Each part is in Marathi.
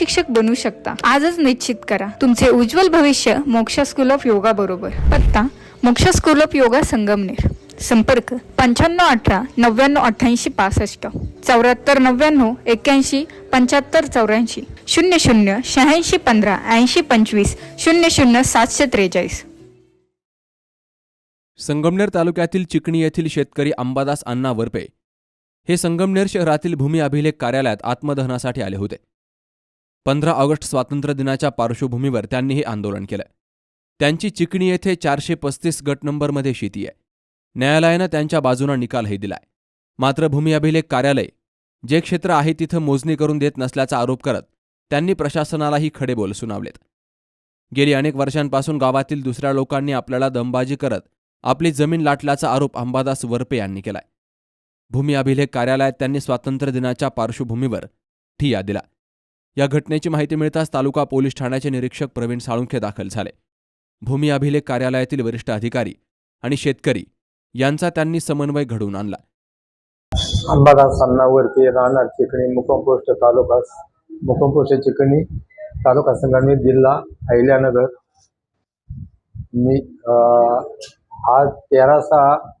शिक्षक बनू शकता. आजच निश्चित करा. तुमचे उज्ज्वल भविष्य मोक्षा स्कूल ऑफ योगा बरोबर. पत्ता मोक्ष स्कूल ऑफ योगा संगमनेर. संपर्क पंच्याण्णव अठरा नव्याण्णव अठ्ठ्याऐंशी पासष्ट. चौऱ्याहत्तर नव्याण्णव एक्क्याऐंशी पंच्याहत्तर चौऱ्याऐंशी. शून्य शून्य शहाऐंशी पंधरा ऐंशी पंचवीस. शून्य शून्य सातशे त्रेचाळीस. संगमनेर तालुक्यातील चिकणी येथील शेतकरी अंबादास अण्णा वरपे हे संगमनेर शहरातील भूमी अभिलेख कार्यालयात आत्मदहनासाठी आले होते. पंधरा ऑगस्ट स्वातंत्र्य दिनाच्या पार्श्वभूमीवर त्यांनी हे आंदोलन केलं. त्यांची चिकणी येथे चारशे पस्तीस गट नंबरमध्ये शेती आहे. न्यायालयानं त्यांच्या बाजूनं निकालही दिलाय. मात्र भूमी अभिलेख कार्यालय जे क्षेत्र आहे तिथं मोजणी करून देत नसल्याचा आरोप करत त्यांनी प्रशासनालाही खडे बोल सुनावलेत. गेली अनेक वर्षांपासून गावातील दुसऱ्या लोकांनी आपल्याला दमबाजी करत आपली जमीन लाटल्याचा आरोप अंबादास वरपे यांनी केलाय. भूमी अभिलेख कार्यालयात त्यांनी स्वातंत्र्य दिनाच्या पार्श्वभूमीवर ठिया दिला. या घटनेची माहिती मिळताच तालुका पोलीस ठाण्याचे निरीक्षक प्रवीण साळुंखे दाखल झाले. भूमी अभिलेख कार्यालयातील वरिष्ठ अधिकारी आणि शेतकरी यांचा त्यांनी समन्वय घडवून आणला. अंबादास सन्नावरती राहणार चिकणी मुक्काम पोस्ट तालुका मुक्काम पोस्ट चिकणी तालुका संगमनेर जिल्हा अहिल्यानगर. मी अं, आज तेरा सहा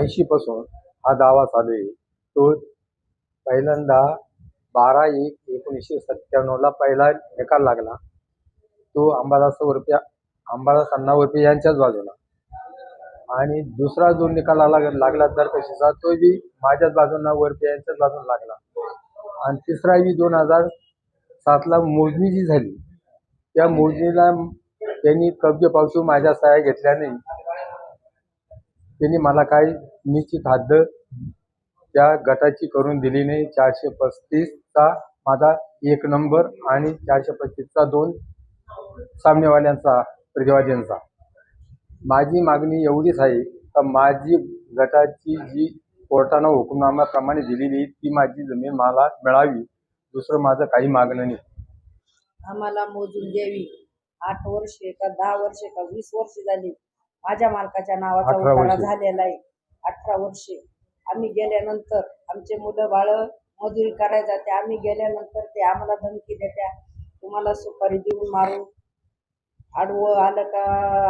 ऐंशी पासून हा दावा चालू आहे. तो पहिल्यांदा बारा एक एकोणीसशे सत्त्याण्णवला पहिला निकाल लागला. तो अंबादास वरपे अंबादास अण्णावरपे यांच्याच बाजूला. आणि दुसरा जो निकाल आला लागला दरकशीचा तो बी माझ्याच बाजूंना वरपे यांच्याच बाजूला लागला. आणि तिसरा बी दोन हजार सातला मोजणी जी झाली त्या मोजणीला त्यांनी कब्जे पावशी माझ्या सहाय्या घेतल्याने त्यांनी मला काही निश्चित हद्द त्या गटाची करून दिली नाही चारशे पस्तीसचा माझा एक नंबर आणि चारशे पस्तीसचा दोन सामनेवाल्यांचा प्रतिवाद्यांचा माझी मागणी एवढीच आहे का माझी गटाची जी कोर्टानं हुकुमनाम्याप्रमाणे दिलेली ती माझी जमीन मला मिळावी दुसरं माझं काही मागणं नाही. आम्हाला मोजून द्यावी आठ वर्षे का दहा वर्षे का वीस वर्षे झाली माझ्या मालकाच्या नावाचा उतारा. झालेला आहे. अठरा वर्षे. आम्ही गेल्यानंतर आमचे मुलं बाळं मजुरी करायला जाते. आम्ही गेल्यानंतर ते आम्हाला धमकी देत्या. तुम्हाला सुपारी देऊन मारू. आडवं आलं का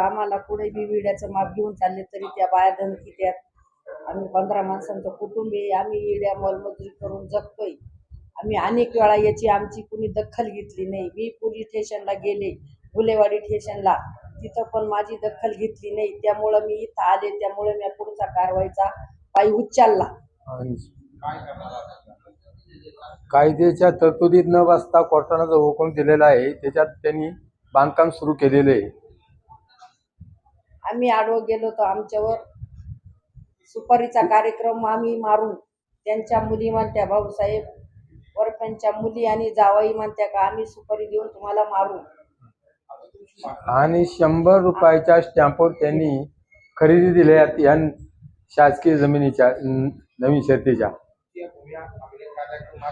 आम्हाला पुढे बी विड्याचं माप घेऊन चालले तरी त्या बाया धमकी द्यात आम्ही पंधरा माणसांचं कुटुंब आहे. आम्ही इड्या मलमजुरी करून जगतोय. आम्ही अनेक वेळा याची आमची कुणी दखल घेतली नाही. मी पोलीस स्टेशनला गेले गुलेवाडी स्टेशनला. तिथं पण माझी दखल घेतली नाही. त्यामुळं मी इथं आले. त्यामुळे मी पुढचा कारवाईचा पाय आणि कायद्याच्या तरतुदीत न बसता कोर्टानं जो हुकूम दिलेला आहे त्याच्यात त्यांनी बांधकाम सुरू केलेलं आहे. आम्ही आडवं गेलो तर आमच्यावर. सुपारीचा कार्यक्रम आम्ही मारू त्यांच्या मुली म्हणत्या भाऊसाहेब वरप्यांच्या मुली आणि जावाई म्हणत्या का आम्ही सुपारी देऊन तुम्हाला मारू. आणि शंभर रुपयाच्या स्टॅम्पवर त्यांनी खरेदी दिल्या. या शासकीय जमिनीच्या न- नवीन शर्तीच्या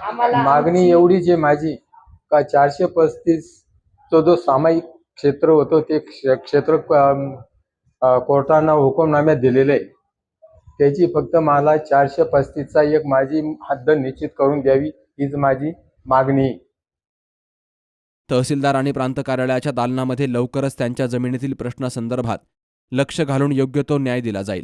आम्हाला मागणी एवढीच आहे माझी का चारशे पस्तीस जो जो सामायिक क्षेत्र होतं ते क्ष- क्षेत्र अं, अं, कोर्टानं हुकुमनाम्यात दिलेलं आहे. त्याची फक्त मला चारशे पस्तीसचा एक माझी हद्द निश्चित करून द्यावी हीच माझी मागणी आहे. तहसीलदार आणि प्रांत कार्यालयाच्या दालनामध्ये लवकरच त्यांच्या जमिनीतील प्रश्नासंदर्भात लक्ष घालून योग्य तो न्याय दिला जाईल.